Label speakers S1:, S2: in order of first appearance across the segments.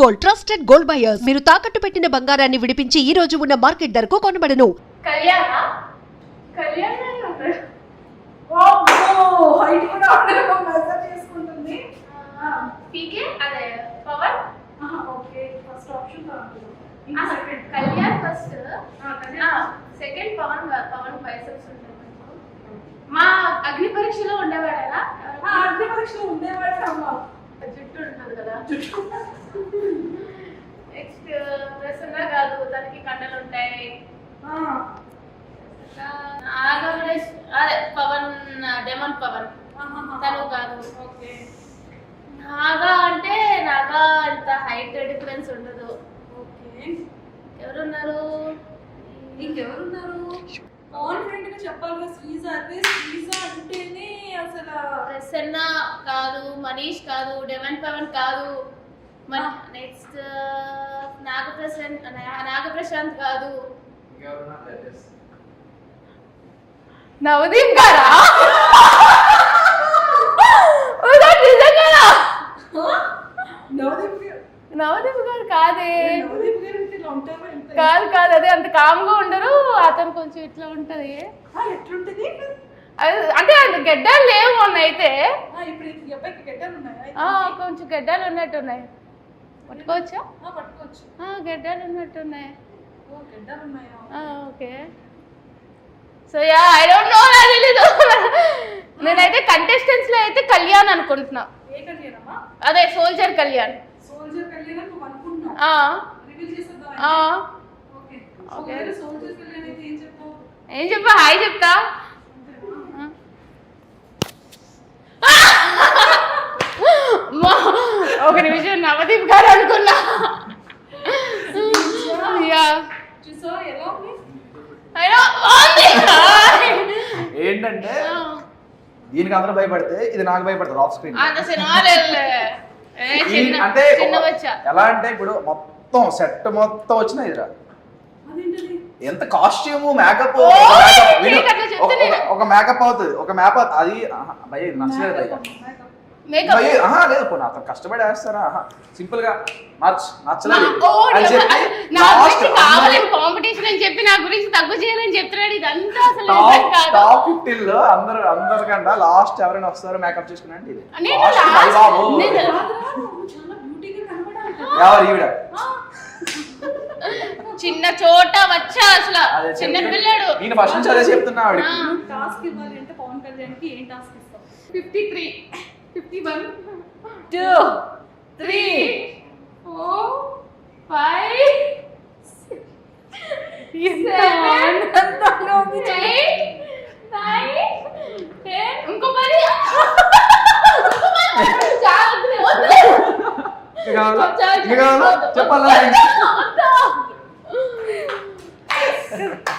S1: Gold trusted gold buyers మీరు తాకట్టు పెట్టిన బంగారాన్ని విడిపించి ఈ రోజు ఉన్న మార్కెట్ ధరకు కొనబడను.
S2: Kalyan?
S3: First
S2: second Pawan? Pawan biceps ఉంటాయి. మా అగ్ని పరీక్షలో ఉండేవాడేనా
S3: అన్ని పరీక్షలు ఉండేవాడే.
S2: ఉంటుంది కదా. నెక్స్ట్ ప్రసన్న కాదు తనకి కండలు ఉంటాయి. నాగమణేష్ అదే పవన్ డెమన్ పవన్. తను కాదు.
S3: ఓకే.
S2: నాగా అంటే నాగా అంత హైట్ డిఫరెన్స్ ఉండదు.
S3: ఓకే.
S2: ఎవరున్నారు?
S3: ఇంకెవరున్నారు? కాన్ఫిడెంట్గా చెప్పాలి శ్రీజ అదే శ్రీజ అంటేనే
S2: ప్రసన్న కాదు మనీష్ కాదు డెమన్ పవన్ కాదు. నెక్స్ట్ నాగప్రశాంత్ నాగప్రశాంత్ కాదు. నవదీప్ గారా?
S3: నవదీప్ గారు.
S2: నవదీప్ గారు కాదే. కాదు కాదు అదే అంత కామ్గా ఉండరు అతను కొంచెం ఇట్లా ఉంటది.
S3: ఎట్లుంటది?
S2: అంటే గడ్డాలు లేవు మొన్న అయితే కొంచెం గడ్డాలు ఉన్నట్టున్నాయి. పట్టుకోవచ్చా? గడ్డాలు ఉన్నట్టున్నాయి. Okay. So ya I don't know నాకు తెలీదు. నేనైతే కంటెస్టెంట్స్లో అయితే కళ్యాణ్ అనుకుంటున్నా.
S3: ఏ
S2: అదే సోల్జర్ కళ్యాణ్.
S3: సోల్జర్ కళ్యాణం నువ్వు అనుకుంటున్నావు
S2: ఆ,
S3: రివీల్ చేసేద్దాం
S2: ఆ.
S3: Okay
S2: okay.
S3: Okay soldier Kalyan అయితే ఏం చెప్తావు
S2: ఏం చెప్పా హాయ్ చెప్తా అమ్మా, ఒక నిమిషం నవదీప్ గారు అనుకున్నా.
S4: ఏంటంటే దీనికి అందరూ భయపడితే ఇది నాకు భయపడతారు ఆఫ్ స్క్రీన్ అంటే
S2: చిన్న
S4: ఒక-
S2: వచ్చా
S4: ఎలా అంటే ఇప్పుడు మొత్తం సెట్ మొత్తం వచ్చిన ఇదిరా.
S3: అదేంటది?
S4: ఎంత కాస్ట్యూమ్ మేకప్ ఒక మేకప్ అవుతుంది ఒక మేకప్ అది ఇది నచ్చలేదు
S3: మేకప్
S4: ఆహా లేదు కష్టపడి వేస్తారా? ఆహా సింపుల్గా నచ్చ నచ్చలేదు
S2: ఓ,
S4: అని చెప్పి
S2: నా
S4: లాస్ట్
S2: గురించి కావాలని కాంపిటీషన్ అని చెప్పి నా గురించి తగ్గు చేయాలని చెప్తున్నాడు ఇదంతా అసలు నిజం
S4: టాప్
S2: కాదు.
S4: టాప్ ఫిఫ్టీన్లో అందరు అందరికంట లాస్ట్ ఎవరైనా వస్తారో మేకప్ చేసుకుని అంటే ఇది.
S2: నేను
S4: Last
S2: last-
S4: భయ్ బాబు.
S2: నేను-
S3: కాదురా, నువ్వు చాలా బ్యూటీగా కనబడాలి
S4: ఎవరు ఈవిడ?
S2: చిన్న చోట వచ్చా అసలు.
S4: అదే
S2: చిన్న. పిల్లడు.
S4: నేను ఫస్ట్ నుంచి అదే చెప్తున్నా.
S3: టాస్క్ ఇవ్వాలి అంటే పవన్ కళ్యాణ్కి ఏం టాస్క్ ఇస్తావు?
S2: Fifty three fifty one
S3: two
S2: three four five
S3: ఆనందంగా ఉంది చూడు.
S2: ఎయిట్ నైన్ టెన్ ఇంకో పది ఇంకో పది. చాలు, వద్దు.
S4: ఇంకా కావాలా?
S2: చాలు,
S4: ఇంకా కావాలా?
S2: వద్దు,
S4: చెప్పాలా
S2: వద్దు.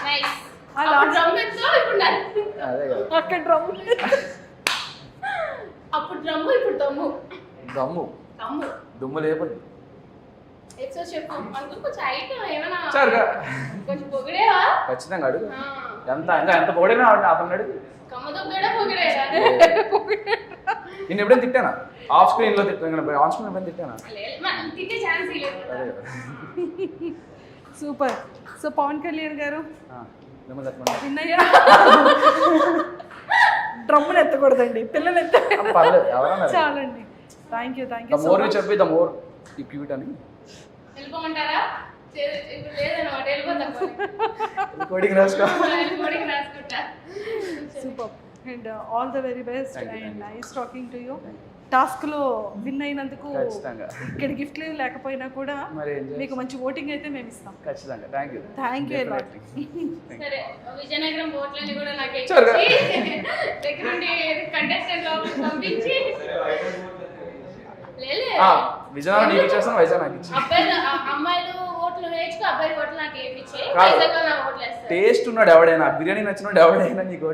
S2: Nice.
S3: ఆ
S2: అప్పుడు
S3: last-
S2: drum ఎత్తు, ఇప్పుడు నన్ను.
S4: అదే కదా
S3: అక్కడ డ్రమ్
S2: అప్పుడు డ్రమ్ము ఇప్పుడు దమ్ము.
S4: దమ్ము.
S2: దమ్ము.
S4: దుమ్ము లేపదు
S2: ఎక్సో చెప్పు? మనకు కొంచెం ఐటమ్ ఏమైనా
S4: సరిగా
S2: కొంచెం పొగిడేవా?
S4: ఖచ్చితంగా అడుగు.
S2: ఆ,
S4: ఎంత ఇంకా ఎంత అతను అడుగు. నేను ఎప్పుడైనా తిట్టానా? ఆఫ్ స్క్రీన్లో తిట్టాను ఆన్ స్క్రీన్ ఎప్పుడైనా తిట్టానా?
S2: లేదు, మనం తిట్టే ఛాన్స్ లేదు.
S4: అదే. కదా
S3: సూపర్. సో పవన్ కళ్యాణ్ గారు. విన్నయ్య. డ్రమ్ములు ఎత్తకూడదండి పిల్లలు ఎత్త
S4: ఆ, పర్లేదు ఎవరన్నా
S3: చాలండి. Thank you thank
S4: the
S3: you so
S4: more చెప్పి ద మోర్ క్యూట్ అని.
S2: వెళ్ళిపోమంటారా?
S4: కోడింగ్ రాసుకో.
S2: రాసుకుంటా.
S3: Super and all the very best and. Nice talking to you టాస్క్లో విన్ అయినందుకు ఇక్కడ గిఫ్ట్లు లేకపోయినా కూడా? మీకు మంచి ఓటింగ్ అయితే మేము ఇస్తాం.
S4: ఖచ్చితంగా. Thank you
S3: lot.
S2: సరే విజయనగరం బోట్లని కూడా నాకు
S4: విజయనగరం నీకు ఇచ్చేస్తాను వైజాగ్ నాకు ఇచ్చి
S2: అబ్బాయిలు అ- అమ్మాయిలు ఓట్లు వేయించుకో అబ్బాయి ఓట్లు నాకు వేయించి.
S4: కాదు.
S2: వైజాగ్లో నాకు ఓట్లు వేస్తారు.
S4: టేస్ట్ ఉన్నాడు ఎవడైనా బిర్యానీ నచ్చినాడు ఎవడైనా నీకు?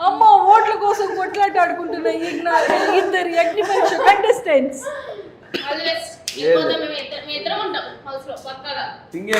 S3: అమ్మ ఓట్ల కోసం కొట్లాట ఆడుకుంటున్న ఇద్దరు అగ్ని పరీక్ష కంటెస్టెంట్స్
S4: థింగ్